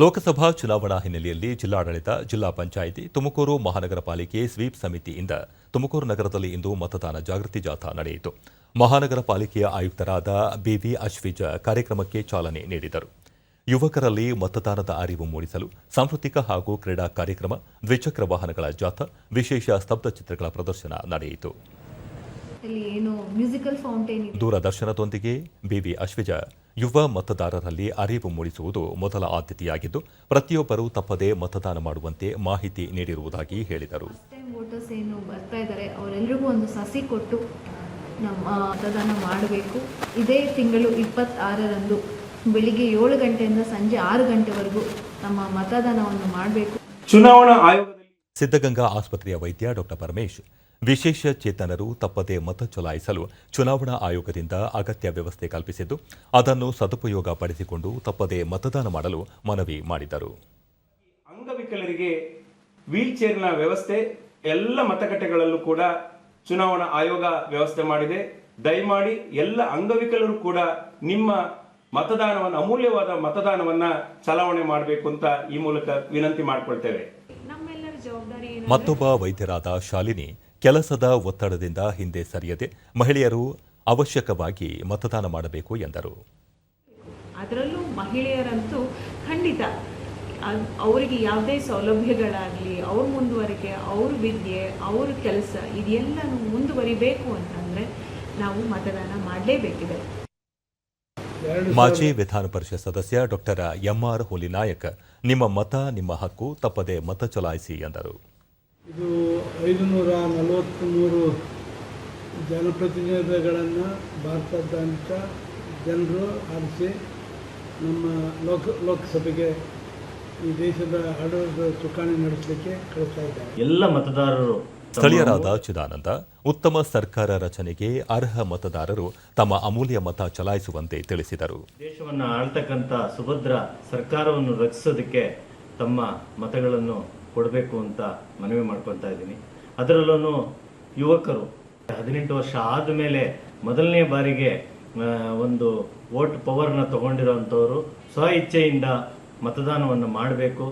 ಲೋಕಸಭಾ ಚುನಾವಣಾ ಹಿನ್ನೆಲೆಯಲ್ಲಿ ಜಿಲ್ಲಾಡಳಿತ, ಜಿಲ್ಲಾ ಪಂಚಾಯಿತಿ, ತುಮಕೂರು ಮಹಾನಗರ ಪಾಲಿಕೆ ಸ್ವೀಪ್ ಸಮಿತಿಯಿಂದ ತುಮಕೂರು ನಗರದಲ್ಲಿ ಇಂದು ಮತದಾನ ಜಾಗೃತಿ ಜಾಥಾ ನಡೆಯಿತು. ಮಹಾನಗರ ಪಾಲಿಕೆಯ ಆಯುಕ್ತರಾದ ಬಿವಿ ಅಶ್ವಿಜ ಕಾರ್ಯಕ್ರಮಕ್ಕೆ ಚಾಲನೆ ನೀಡಿದರು. ಯುವಕರಲ್ಲಿ ಮತದಾನದ ಅರಿವು ಮೂಡಿಸಲು ಸಾಂಸ್ಕೃತಿಕ ಹಾಗೂ ಕ್ರೀಡಾ ಕಾರ್ಯಕ್ರಮ, ದ್ವಿಚಕ್ರ ವಾಹನಗಳ ಜಾಥಾ, ವಿಶೇಷ ಸ್ತಬ್ಧ ಚಿತ್ರಗಳ ಪ್ರದರ್ಶನ ನಡೆಯಿತು. ಅಲ್ಲಿ ಏನು ಮ್ಯೂಸಿಕಲ್ ಫೌಂಟೇನ್ ಇದೆ? ದೂರದರ್ಶನದೊಂದಿಗೆ ಬಿವಿ ಅಶ್ವಿಜ ಯುವ ಮತದಾರರಲ್ಲಿ ಅರಿವು ಮೂಡಿಸುವುದು ಮೊದಲ ಆದ್ಯತೆಯಾಗಿದ್ದು ಪ್ರತಿಯೊಬ್ಬರೂ ತಪ್ಪದೇ ಮತದಾನ ಮಾಡುವಂತೆ ಮಾಹಿತಿ ನೀಡಿರುವುದಾಗಿ ಹೇಳಿದರು. ವೋಟರ್ಸ್ ಏನು ಬರ್ತಾ ಇದ್ದಾರೆ ಅವರೆಲ್ಲರಿಗೂ ಒಂದು ಸಸಿ ಕೊಟ್ಟು ನಮ್ಮ ಮತದಾನ ಮಾಡಬೇಕು. ಇದೇ ತಿಂಗಳು ಇಪ್ಪತ್ತಾರರಂದು ಬೆಳಿಗ್ಗೆ ಏಳು ಗಂಟೆಯಿಂದ ಸಂಜೆ ಆರು ಗಂಟೆವರೆಗೂ ನಮ್ಮ ಮತದಾನವನ್ನು ಮಾಡಬೇಕು. ಚುನಾವಣಾ ಆಯೋಗದಲ್ಲಿ ಸಿದ್ಧಗಂಗಾ ಆಸ್ಪತ್ರೆಯ ವೈದ್ಯ ಡಾಕ್ಟರ್ ಪರಮೇಶ್ ವಿಶೇಷ ಚೇತನರು ತಪ್ಪದೇ ಮತ ಚಲಾಯಿಸಲು ಚುನಾವಣಾ ಆಯೋಗದಿಂದ ಅಗತ್ಯ ವ್ಯವಸ್ಥೆ ಕಲ್ಪಿಸಿದ್ದು ಅದನ್ನು ಸದುಪಯೋಗ ಪಡಿಸಿಕೊಂಡು ತಪ್ಪದೇ ಮತದಾನ ಮಾಡಲು ಮನವಿ ಮಾಡಿದರು. ಅಂಗವಿಕಲರಿಗೆ ವೀಲ್ ಚೇರ್ನ ವ್ಯವಸ್ಥೆ ಎಲ್ಲ ಮತಗಟ್ಟೆಗಳಲ್ಲೂ ಕೂಡ ಚುನಾವಣಾ ಆಯೋಗ ವ್ಯವಸ್ಥೆ ಮಾಡಿದೆ. ದಯಮಾಡಿ ಎಲ್ಲ ಅಂಗವಿಕಲರು ಕೂಡ ನಿಮ್ಮ ಮತದಾನವನ್ನು ಅಮೂಲ್ಯವಾದ ಮತದಾನವನ್ನ ಚಲಾವಣೆ ಮಾಡಬೇಕು ಅಂತ ಈ ಮೂಲಕ ವಿನಂತಿ ಮಾಡಿಕೊಳ್ತೇವೆ. ನಮ್ಮೆಲ್ಲರ ಜವಾಬ್ದಾರಿ ಮತ್ತೊಬ್ಬ ವೈದ್ಯರಾದ ಶಾಲಿನಿ ಕೆಲಸದ ಒತ್ತಡದಿಂದ ಹಿಂದೆ ಸರಿಯದೆ ಮಹಿಳೆಯರು ಅವಶ್ಯಕವಾಗಿ ಮತದಾನ ಮಾಡಬೇಕು ಎಂದರು. ಅದರಲ್ಲೂ ಮಹಿಳೆಯರಂತೂ ಖಂಡಿತ ಅವರಿಗೆ ಯಾವುದೇ ಸೌಲಭ್ಯಗಳಾಗಲಿ ಅವ್ರ ಮುಂದುವರಿಕೆ ಅವ್ರ ವಿದ್ಯೆ ಅವ್ರ ಕೆಲಸ ಇದೆಲ್ಲನೂ ಮುಂದುವರಿಬೇಕು ಅಂತಂದರೆ ನಾವು ಮತದಾನ ಮಾಡಲೇಬೇಕಿದೆ. ಮಾಜಿ ವಿಧಾನ ಪರಿಷತ್ ಸದಸ್ಯ ಡಾಕ್ಟರ್ ಎಂಆರ್ ಹುಲಿನಾಯಕ್ ನಿಮ್ಮ ಮತ ನಿಮ್ಮ ಹಕ್ಕು ತಪ್ಪದೆ ಮತ ಚಲಾಯಿಸಿ ಎಂದರು. ಇದು ಐದುನೂರ ನಲವತ್ತ್ಮೂರು ಜನಪ್ರತಿನಿಧಿಗಳನ್ನು ಭಾರತದಂತ ಜನರು ಆರಿಸಿ ನಮ್ಮ ಲೋಕ ಲೋಕಸಭೆಗೆ ಈ ದೇಶದ ಆಡಳಿತ ಚುಕ್ಕಾಣಿ ನಡೆಸಲಿಕ್ಕೆ ಕಳಿಸ್ತಾ ಇದ್ದಾರೆ. ಎಲ್ಲ ಮತದಾರರು ಸ್ಥಳೀಯರಾದ ಚಿದಾನಂದ ಉತ್ತಮ ಸರ್ಕಾರ ರಚನೆಗೆ ಅರ್ಹ ಮತದಾರರು ತಮ್ಮ ಅಮೂಲ್ಯ ಮತ ಚಲಾಯಿಸುವಂತೆ ತಿಳಿಸಿದರು. ದೇಶವನ್ನು ಆಳ್ತಕ್ಕಂಥ ಸುಭದ್ರ ಸರ್ಕಾರವನ್ನು ರಚಿಸೋದಕ್ಕೆ ತಮ್ಮ ಮತಗಳನ್ನು ಕೊಡಬೇಕು ಅಂತ ಮನವಿ ಮಾಡ್ಕೊತಾ ಇದ್ದೀನಿ. ಅದರಲ್ಲೂ ಯುವಕರು ಹದಿನೆಂಟು ವರ್ಷ ಆದಮೇಲೆ ಮೊದಲನೇ ಬಾರಿಗೆ ಒಂದು ವೋಟ್ ಪವರ್ನ ತಗೊಂಡಿರೋಂಥವ್ರು ಸ್ವ ಇಚ್ಛೆಯಿಂದ ಮತದಾನವನ್ನು ಮಾಡಬೇಕು.